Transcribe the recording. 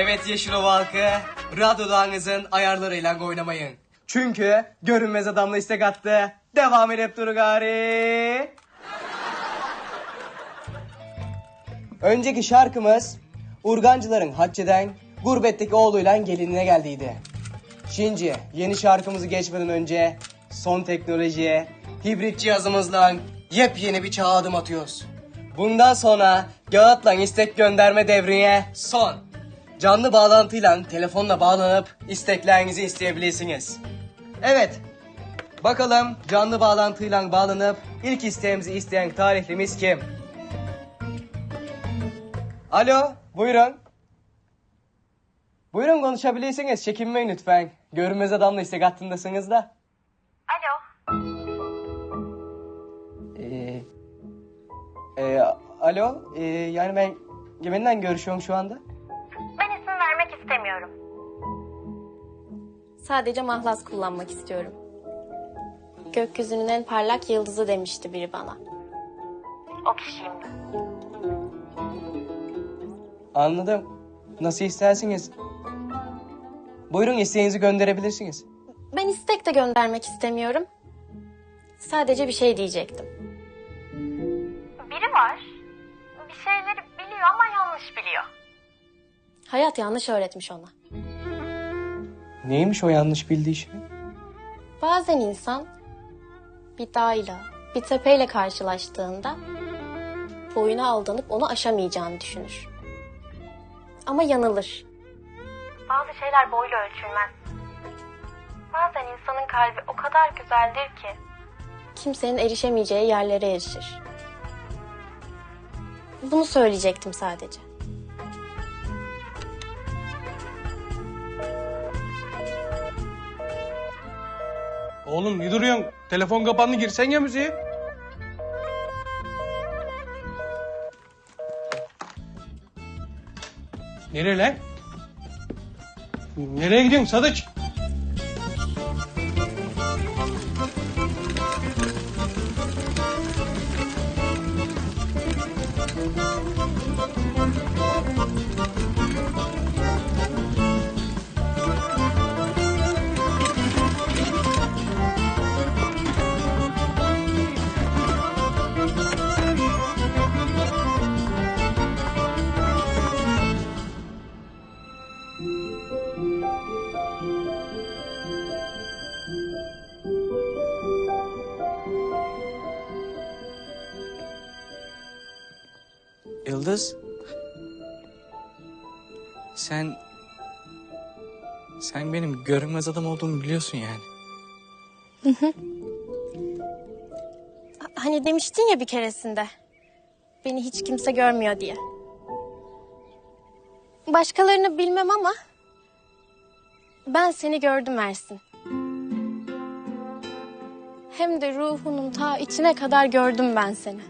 Evet Yeşilova halkı, radyodağınızın ayarlarıyla oynamayın. Çünkü görünmez adamla istek attı. Devam edip dur gari. Önceki şarkımız Urgancıların Hatice'den gurbetteki oğluyla gelinine geldiydi. Şimdi yeni şarkımızı geçmeden önce son teknolojiye, hibrit cihazımızla yepyeni bir çağa adım atıyoruz. Bundan sonra kağıtla istek gönderme devrine son. Canlı bağlantıyla telefonla bağlanıp isteklerinizi isteyebilirsiniz. Evet. Bakalım canlı bağlantıyla bağlanıp ilk isteğimizi isteyen tarihlimiz kim? Alo, buyurun. Buyurun konuşabilirsiniz. Çekinmeyin lütfen. Görünmez adamla istek hattındasınız da. Alo. Ee, e, alo, ee, yani ben kiminle görüşüyorum şu anda? İstemiyorum. Sadece mahlas kullanmak istiyorum. Gökyüzünün en parlak yıldızı demişti biri bana. O kişiyim ben. Anladım. Nasıl isterseniz. Buyurun isteğinizi gönderebilirsiniz. Ben istek de göndermek istemiyorum. Sadece bir şey diyecektim. Biri var. Bir şeyleri biliyor ama yanlış biliyor. Hayat yanlış öğretmiş ona. Neymiş o yanlış bildiği şey? Bazen insan bir dağla, bir tepeyle karşılaştığında boyuna aldanıp onu aşamayacağını düşünür. Ama yanılır. Bazı şeyler boyla ölçülmez. Bazen insanın kalbi o kadar güzeldir ki. Kimsenin erişemeyeceği yerlere erişir. Bunu söyleyecektim sadece. Oğlum ne duruyorsun? Telefon kapandı girsen ya müziğe. Nereye lan? Nereye gidiyorsun Sadıç? Yıldız. Sen... Sen benim görünmez adam olduğumu biliyorsun yani. Hani demiştin ya bir keresinde. Beni hiç kimse görmüyor diye. Başkalarını bilmem ama ben seni gördüm Ersin. Hem de ruhunun ta içine kadar gördüm ben seni.